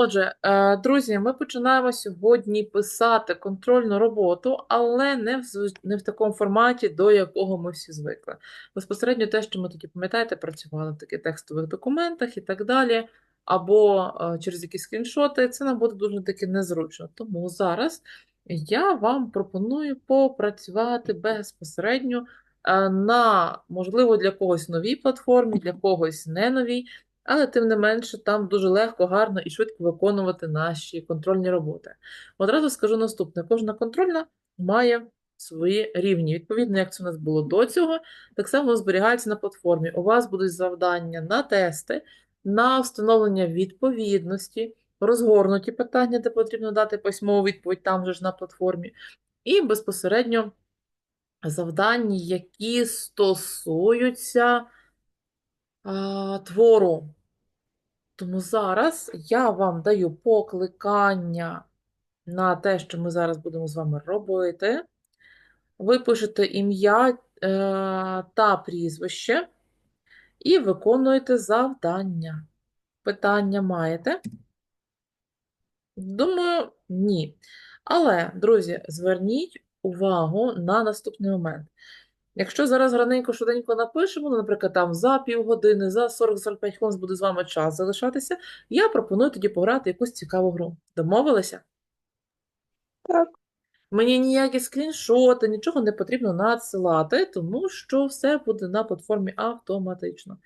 Отже, е, друзі, ми починаємо сьогодні писати контрольну роботу, але не в, не в такому форматі, до якого ми всі звикли. Безпосередньо те, що ми тоді, пам'ятаєте, працювали в таких текстових документах і так далі, або е, через якісь скріншоти, це нам буде дуже таки незручно. Тому зараз я вам пропоную попрацювати безпосередньо е, на, можливо, для когось новій платформі, для когось не новій. Але тим не менше, там дуже легко, гарно і швидко виконувати наші контрольні роботи. Одразу скажу наступне: кожна контрольна має свої рівні. Відповідно, як це у нас було до цього, так само зберігається на платформі. У вас будуть завдання на тести, на встановлення відповідності, розгорнуті питання, де потрібно дати письмову відповідь там же ж на платформі, і безпосередньо завдання, які стосуються а, твору. Тому зараз я вам даю покликання на те, що ми зараз будемо з вами робити. Ви пишете ім'я е, та прізвище і виконуєте завдання. Питання маєте? Думаю, ні. Але, друзі, зверніть увагу на наступний момент. Якщо зараз раненько швиденько напишемо, ну, наприклад, там за півгодини, за 40-45 хвилин буде з вами час залишатися, я пропоную тоді пограти якусь цікаву гру. Домовилися? Так. Мені ніякі скріншоти, нічого не потрібно надсилати, тому що все буде на платформі автоматично.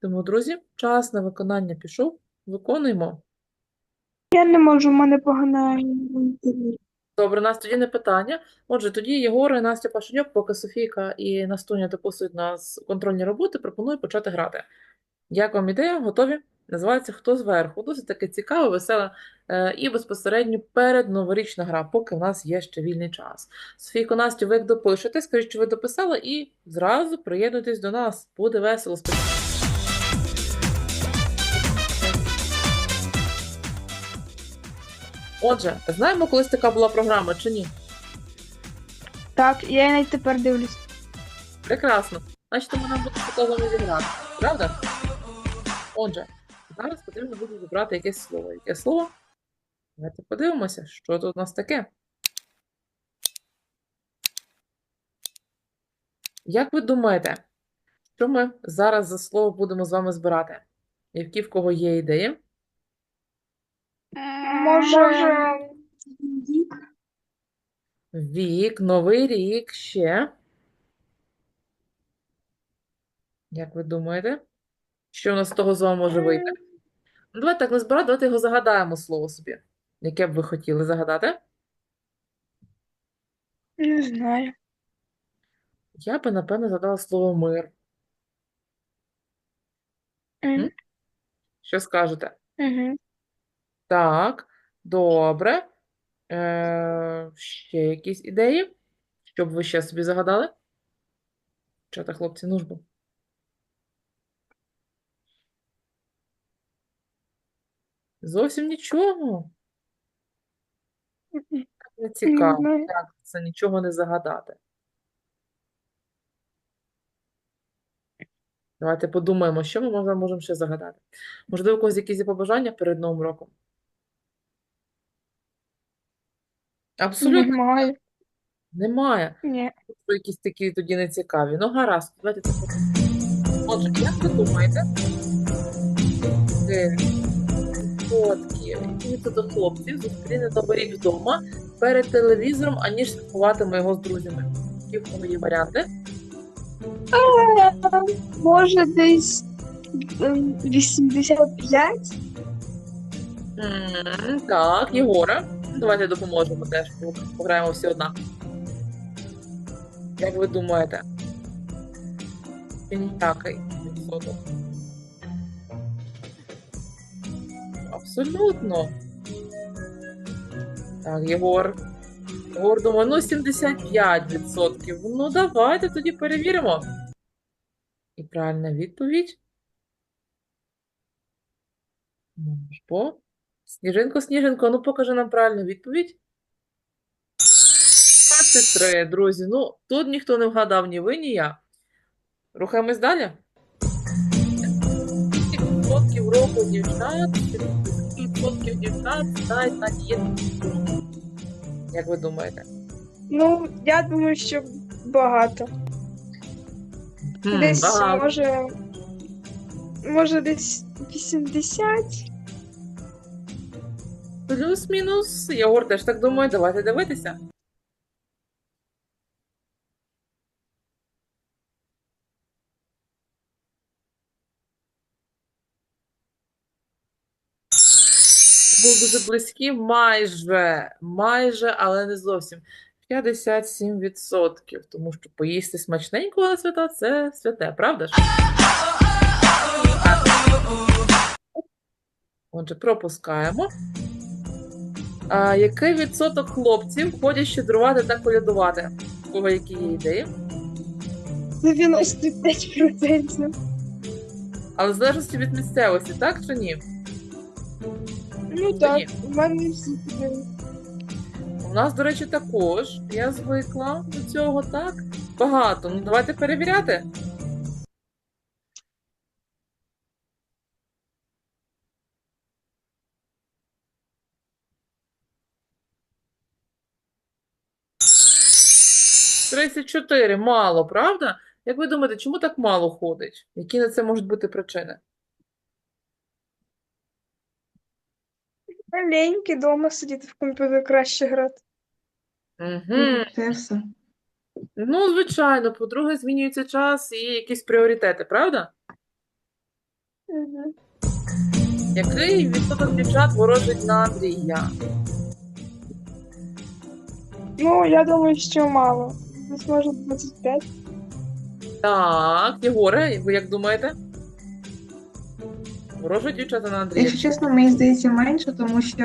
Тому, друзі, час на виконання пішов. Виконуємо. Я не можу, в мене погана інтернет. Добре, у нас тоді не питання. Отже, тоді Єгор і Настя Пашенюк, поки Софійка і Настуня дописують нас контрольні роботи, пропоную почати грати. Як вам ідея? Готові? Називається Хто зверху? Досить таки цікава, весела е, і безпосередньо передноворічна гра, поки в нас є ще вільний час. Софійко, Настю, ви як допишете, скажіть, що ви дописали, і зразу приєднуйтесь до нас. Буде весело. Отже, знаємо, колись така була програма чи ні? Так, я її навіть тепер дивлюсь. Прекрасно. Значить, тому нам буде показано зіграти. Правда? Отже, зараз потрібно буде вибрати якесь слово. Яке слово? Давайте подивимося, що тут у нас таке. Як ви думаєте, що ми зараз за слово будемо з вами збирати? Які в кого є ідеї? Може, Вік, Новий рік, ще. Як ви думаєте? Що у нас з того з вами може вийти? Ну, давайте так не збирати, давайте його загадаємо слово собі. Яке б ви хотіли загадати? не знаю. Я би, напевно, задала слово мир. М, Що скажете? мгм. Так, добре. Е, ще якісь ідеї? Що б ви ще собі загадали? Що так, хлопці, нужбо? Зовсім нічого. Не цікаво. Як це нічого не загадати? Давайте подумаємо, що ми можемо ще загадати. Можливо, у когось якісь побажання перед Новим роком? Абсолютно Немає. немає. Ні. Що якісь такі тоді нецікаві. Ну, гаразд, давайте це. Отже, як ви думаєте, е, відсотків які до хлопців зустріне Новий рік вдома перед телевізором, аніж святкуватиме його з друзями? Які в кого є варіанти? Може, десь ем, 85? М, Так, Єгора. Давайте допоможемо теж, пограємо всі одна. Як ви думаєте? Чи ніякий відсоток? Абсолютно. Так, Єгор. Єгор думає, ну 75%. Ну, давайте тоді перевіримо. І правильна відповідь. Ну, ж бо. Сніжинко, Сніжинко, ну покажи нам правильну відповідь. 23, друзі. Ну, тут ніхто не вгадав, ні ви, ні я. Рухаємось далі. Відсотків року дівчат відсотків дівчат знають на дієту. Як ви думаєте? Ну, я думаю, що багато. Хм, Десь багато. може. Може, десь 80. Плюс-мінус. Єгор теж так думає. Давайте дивитися. Були дуже близькі, майже, майже, але не зовсім. 57%. Тому що поїсти смачненького на свята це святе, правда ж? Отже, пропускаємо. А, який відсоток хлопців ходять щедрувати та колядувати? У кого які є ідеї? 95%. Але в залежності від місцевості, так чи ні? Ну Та так, ні. у мене всі такі. У нас, до речі, також. Я звикла до цього, так? Багато. Ну, давайте перевіряти. Тридцять чотири. Мало, правда? Як ви думаєте, чому так мало ходить? Які на це можуть бути причини? Маленькі дома сидіти в комп'ютер краще грати. Угу. Це все. Ну, звичайно, по-друге, змінюється час і якісь пріоритети, правда? Угу. Який відсоток дівчат ворожить на Андрія? Ну, я думаю, що мало. Десь може 25. Так, Єгоре, ви як думаєте? Ворожать дівчата на Андрія? Якщо чесно, мені здається менше, тому що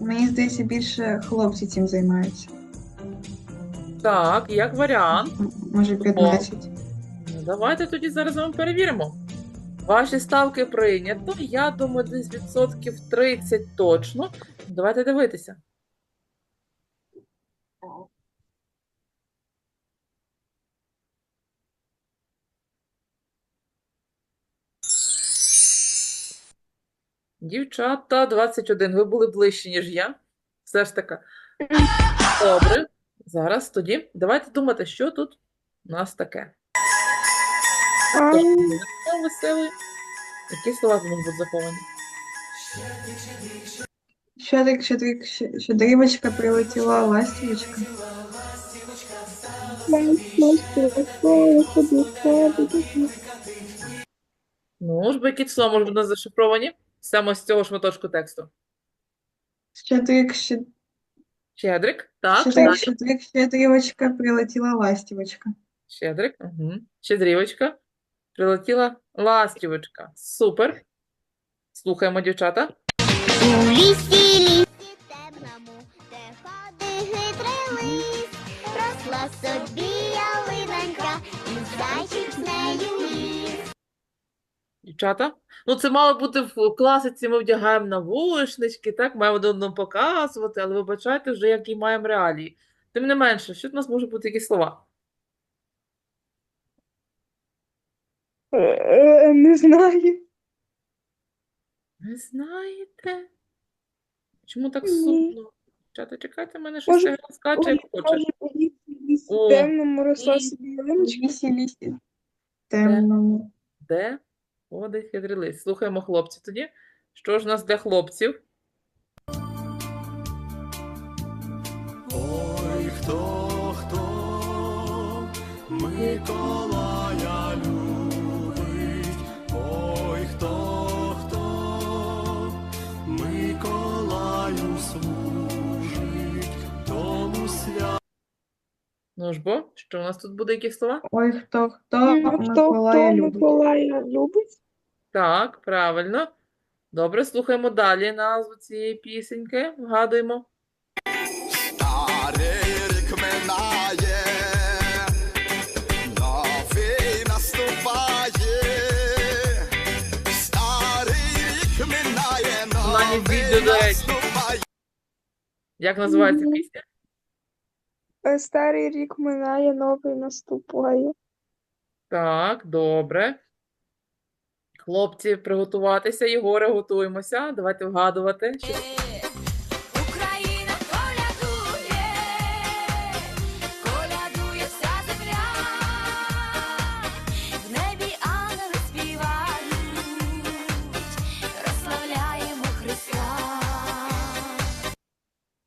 мені здається, більше хлопці цим займаються. Так, як варіант. Може 15. Ну, давайте тоді зараз вам перевіримо. Ваші ставки прийнято. Я думаю, десь відсотків 30 точно. Давайте дивитися. Дівчата 21. Ви були ближче, ніж я. Все ж таки. Добре. Зараз тоді давайте думати, що тут у нас таке. Веселий. Які слова тут можуть бути заховані? Щедрик, щедрик, щедрівочка прилетіла ластівочка. Ну ж, бо які слова можуть бути зашифровані саме з цього шматочку тексту? Щедрик, щ- Щедрик, так, щедрик, далі. щедрик, щедрівочка прилетіла ластівочка. Щедрик, угу. Щедрівочка. Прилетіла ластівочка. Супер. Слухаємо, дівчата. У лісі, лісі темному, де ходить хитрий лис, росла собі ялинонька, і зайчик з нею ліс. Дівчата. Ну, це мало бути в класиці, ми вдягаємо навушнички, так, маємо один одному показувати, але вибачайте вже, які маємо реалії. Тим не менше, що в нас може бути які слова? е, е, Не знаю. Не знаєте? Чому так сумно? Дівчата, чекайте, в мене щось Може, скаче, як хоче. Може, у лісі, лісі О, темному росла собі В ялиночка. лісі, лісі. Темному. Де ходить хитрий лис? Слухаємо хлопців тоді. Що ж у нас для хлопців? Ой, хто, хто Миколая любить, ой, хто, хто Миколаю служить, тому свят. Ну ж бо, що у нас тут буде, які слова? Ой, хто, хто Хто Миколая хто любить. Миколая любить? Так, правильно. Добре, слухаємо далі назву цієї пісеньки. Вгадуємо. Як називається пісня? Е, Старий рік минає, новий наступає. Так, добре. Хлопці, приготуватися. Єгоре, готуємося. Давайте вгадувати. Що... Україна колядує, колядує вся земля, в небі ангели співають, розславляємо Христа.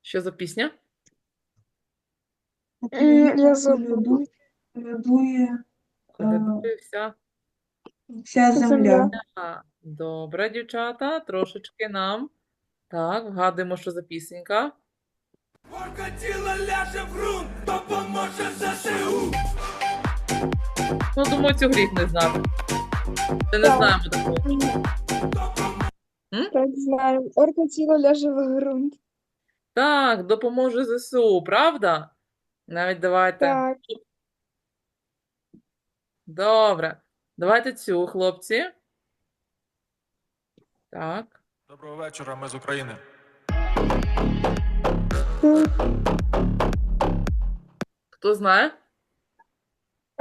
Що за пісня? М, я забула. Колядує Колядує вся. вся земля. А, Добре, дівчата, трошечки нам. Так, вгадуємо, що за пісенька. Тіло ляже в ґрунт, допоможе ЗСУ. Ну, думаю, цю гріх не знати. Ми не Так. знаємо такого. Так, знаю. Орка тіло ляже в ґрунт. Так, допоможе ЗСУ, правда? Навіть давайте. Так. Добре. Давайте цю, хлопці. Так. Доброго вечора, ми з України. Хто знає?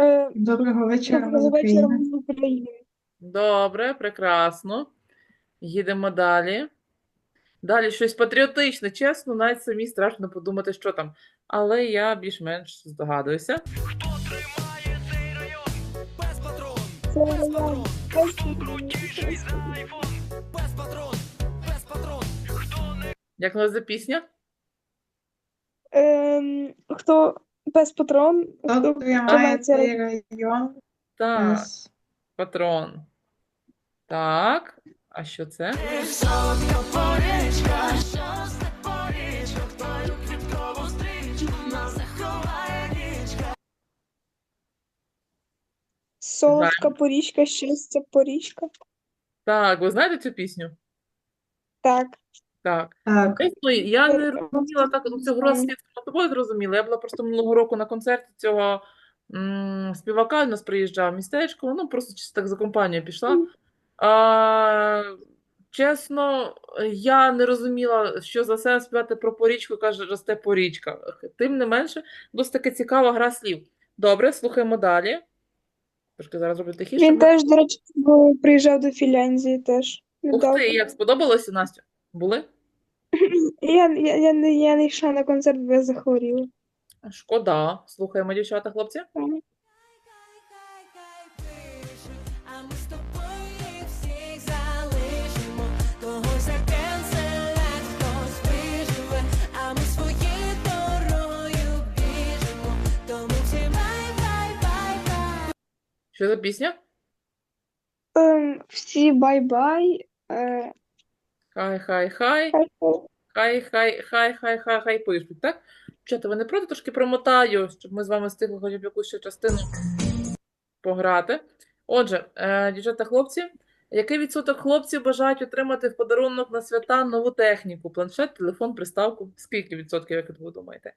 Е, Доброго вечора, ми Доброго вечора, ми з України. Добре, прекрасно. Їдемо далі. Далі щось патріотичне, чесно, навіть самі страшно подумати, що там. Але я більш-менш здогадуюся. Це район. Як називається пісня? Ем, хто без патрон, Хто хто тримає це цей район? Так, Без- патрон. Так. А що це? солодка порічка, щастя порічка. Так, ви знаєте цю пісню? Так. Так. Так. Чесно, я не Е, розуміла так ну, цього разу з тобою зрозуміла. Я була просто минулого року на концерті цього м, співака, у нас приїжджав в містечко, ну просто чисто так за компанію пішла. А, чесно, я не розуміла, що за сенс співати про порічку, каже, росте порічка. Тим не менше, досить таки цікава гра слів. Добре, слухаємо далі. Трошки зараз роблю тихіше. Він теж, до речі, приїжджав до Фінляндії теж. Ух ти, як сподобалося, Настя? Були? Я, я, я, не, я не йшла на концерт, бо я захворіла. Шкода. Слухаємо, дівчата, хлопці. Що за пісня? Ем, всі бай-бай. Е, Хай, хай, хай, хай- хай, хай, хай, хай, хай, хай пишуть, так? Дівчата, ви не проти трошки промотаю, щоб ми з вами встигли хоча б якусь ще частину пограти. Отже, е, дівчата, хлопці, який відсоток хлопців бажають отримати в подарунок на свята нову техніку? Планшет, телефон, приставку? Скільки відсотків, як ви думаєте?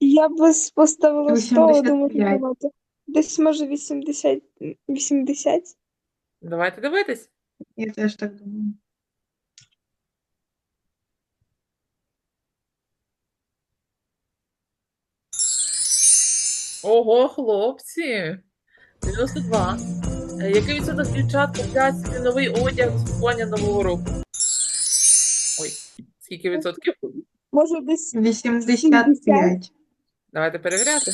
Я б поставила 100, думаю, 85. давайте. Десь може 80. 80. Давайте дивитись. Я теж так думаю. Ого, хлопці! 92. Е, Який відсоток дівчат купляють собі новий одяг з святкування Нового року? Ой, скільки відсотків? Може десь 85. Давайте перевіряти.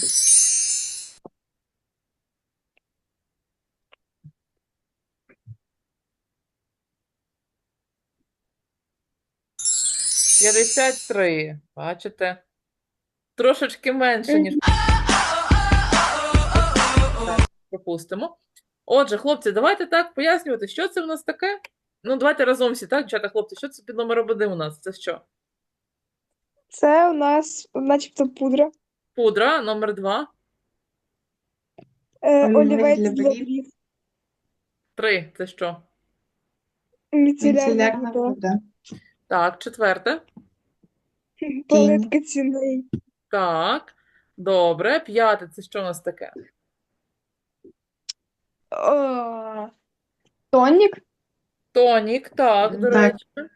П'ятдесят три. Бачите? Трошечки менше, ніж. Так, Пропустимо. Отже, хлопці, давайте так пояснювати, що це в нас таке. Ну, давайте разом всі, так, дівчата, хлопці, що це під номером один у нас? Це що? це у нас начебто пудра. Пудра, номер два. Е, Олівець олівець для для брів. брів. Три. Це що? Міцелярна Міцелярна вода. вода. Так, четверте. Палетка ціней. Так. Добре. П'яте. Це що у нас таке? О, Тонік. Тонік, так, до Так. речі.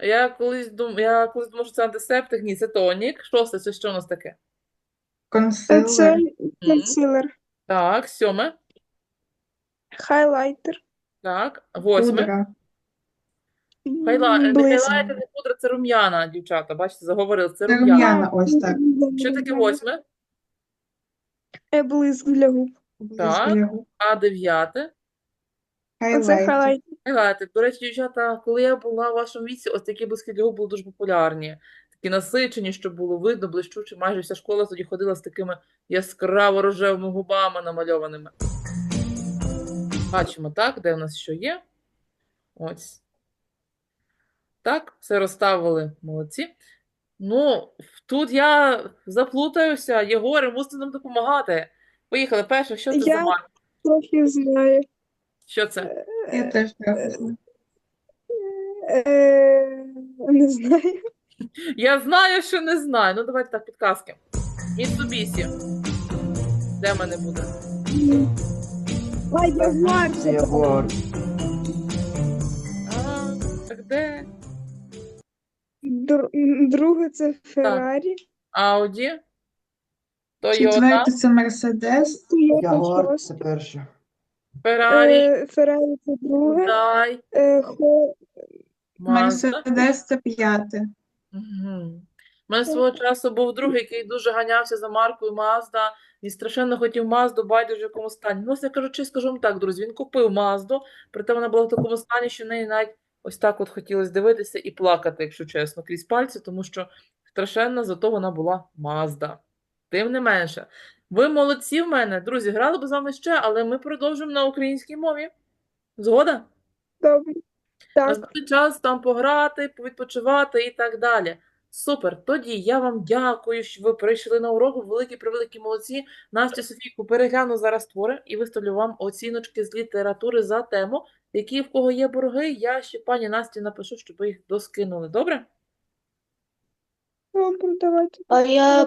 Я колись дум... я колись думала, що це антисептик. Ні, це тонік. Шосте, це що у нас таке? Це Консилер. М. консилер. Так, сьоме. Хайлайтер. Так, восьме. Пудра. Хайла... Не Близько. хайлайтер, не пудра, це рум'яна, дівчата. Бачите, заговорили, це Це рум'яна. рум'яна, ось так. Що таке восьме? Е, Блиск для губ. Так. А дев'яте? Оце Хайлайт. хайлайт. Хайлайтер. До речі, дівчата, коли я була в вашому віці, ось такі близькі для губ були дуже популярні. Такі насичені, щоб було видно, блищучі. Майже вся школа тоді ходила з такими яскраво рожевими губами намальованими. Бачимо, так, де у нас що є. Ось. Так, все розставили. Молодці. Ну, тут я заплутаюся. Єгоре, мусите нам допомагати. Поїхали. Перше, що це за Я- марка? Трохи знаю. Що це? Я теж трохи знаю. Е, Не знаю. Я знаю, що не знаю. Ну, давайте так, підказки. Mitsubishi. Де в мене буде? Ай, Ягуар. А, так де? Др- Друге це Феррарі. Audi? Toyota? Четверте це Мерседес. Ягуар Cross. це перше. Ferrari? Е, Феррарі це друге. Е, Хо-? Мерседес це п'яте. У мене свого часу був друг, який дуже ганявся за маркою Mazda. Він страшенно хотів Мазду, байдуже в якому стані. Ну, я кажучи, скажу вам так, друзі, він купив Мазду, проте вона була в такому стані, що в неї навіть ось так от хотілося дивитися і плакати, якщо чесно, крізь пальці, тому що страшенно, зато вона була Мазда. Тим не менше. Ви молодці в мене, друзі, грали б з вами ще, але ми продовжимо на українській мові. Згода? Добре. Так. час там пограти, повідпочивати і так далі. Супер. Тоді я вам дякую, що ви прийшли на урок. Великі превеликі молодці. Настю Софійку перегляну зараз твори і виставлю вам оціночки з літератури за тему. Які в кого є борги, я ще пані Насті напишу, щоб ви їх доскинули. Добре? Добре, давайте. А я